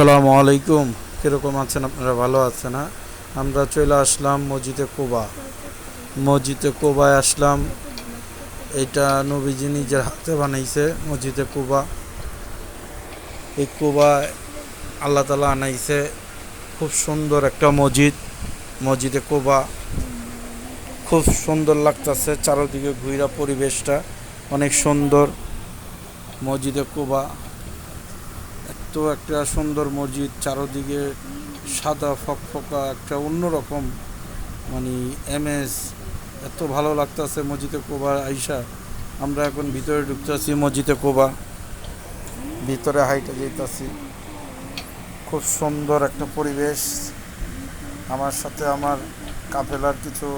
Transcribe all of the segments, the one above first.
আসসালামু আলাইকুম। কীরকম আছেন আপনারা? ভালো আছেন না আমরা চলে আসলাম মসজিদে কোবা। মসজিদে কোবায় আসলাম। এটা নবীজি নিজের হাতে বানাইছে মসজিদে কোবা। এই কোবায় আল্লাহ তালা আনাইছে। খুব সুন্দর একটা মসজিদ, মসজিদে কোবা। খুব সুন্দর লাগতেছে চারদিকে ঘুরা পরিবেশটা। অনেক সুন্দর মসজিদে কোবা। এত একটা সুন্দর মসজিদ, চারদিকে সাদা ফকফকা, একটা অন্যরকম মানে এমএস এত ভালো লাগতেছে মসজিদে কোবা আইসা। আমরা এখন ভিতরে ঢুকতেছি মসজিদে কোবা। ভিতরে হাইটা যেতেছি। খুব সুন্দর একটা পরিবেশ। আমার সাথে আমার কাফেলার কিছু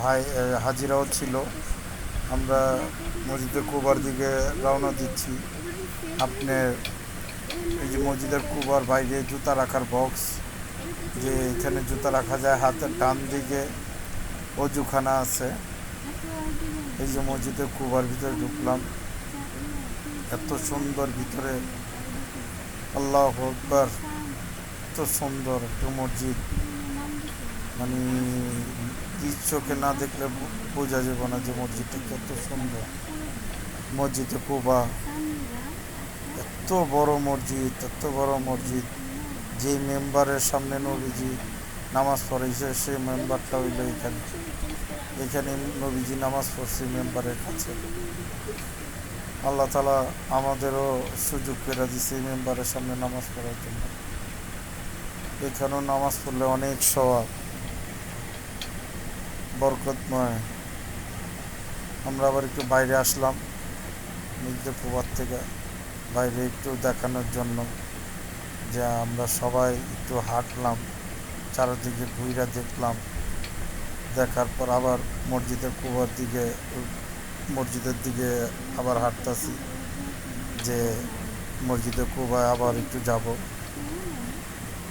ভাই হাজিরাও ছিল। আমরা মসজিদে কোবার দিকে রওনা দিচ্ছি। আপনার এই যে মসজিদের কুবার বাইরে জুতা রাখার বক্স যে এখানে জুতা রাখা যায়, হাতের ডান দিকে অজুখানা আছে। এই যে মসজিদের কুবার ভিতরে ঢুকলাম। এত সুন্দর ভিতরে আল্লাহ আকবর, এত সুন্দর একটা মসজিদ। মানে চোখে না দেখলে বোঝা যাবে না যে মসজিদটা কত সুন্দর। মসজিদে কুবা। এত বড় মসজিদ, এত বড় মসজিদ। যে মেম্বারের সামনে নবীজি নামাজ পড়েছে সেই মেম্বারটা হইল এখানে। এখানে নবীজি নামাজ পড়ছে মেম্বারের কাছে। আল্লাহ তালা আমাদেরও সুযোগ করে দিচ্ছে মেম্বারের সামনে নামাজ পড়ার জন্য। এখানেও নামাজ পড়লে অনেক স্বভাব বরকতময়। আমরা আবার একটু বাইরে আসলাম প্রভাত থেকে। বাইরে একটু দেখানোর জন্য যে আমরা সবাই একটু হাঁটলাম, চারিদিকে ঘুরে দেখলাম। দেখার পর আবার মসজিদের কুবার দিকে, মসজিদের দিকে আবার হাঁটতেছি যে মসজিদে কুবায় আবার একটু যাব।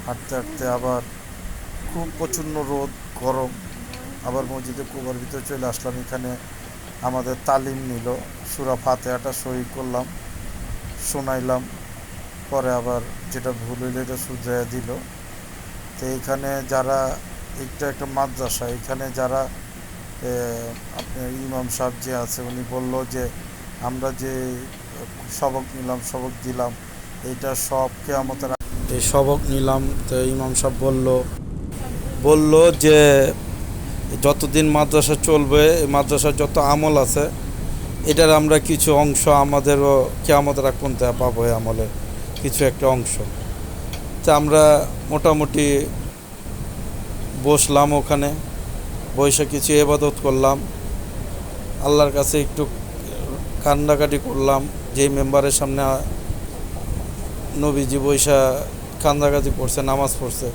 হাঁটতে হাঁটতে আবার খুব প্রচণ্ড রোদ, গরম। আবার মসজিদে কুবার ভিতরে চলে আসলাম। এখানে আমাদের তালিম নিল, সুরা ফাতেহাটা সই করলাম। শোনাইলাম, পরে আবার যেটা ভুল হইল এটা শুধরে দিল। তো এখানে যারা, একটা একটা মাদ্রাসা, এখানে যারা আপনার ইমাম সাহেব যে আছে, উনি বলল যে, আমরা যে সবক নিলাম, সবক দিলাম, এইটা সব কেয়ামতের এই সবক নিলাম, তো ইমাম সাহেব বলল বলল যে, যতদিন মাদ্রাসা চলবে, মাদ্রাসার যত আমল আছে এটার আমরা কিছু অংশ আমাদেরও কেয়ামত রাখ পর্যন্ত পাবো আমলে, কিছু একটা অংশ। তা আমরা মোটামুটি বসলাম ওখানে, বসে কিছু এবাদত করলাম। আল্লাহর কাছে একটু কান্দাকাটি করলাম, যেই মেম্বারের সামনে নবীজি বৈশা কান্দাকাটি পড়ছে নামাজ পড়ছে।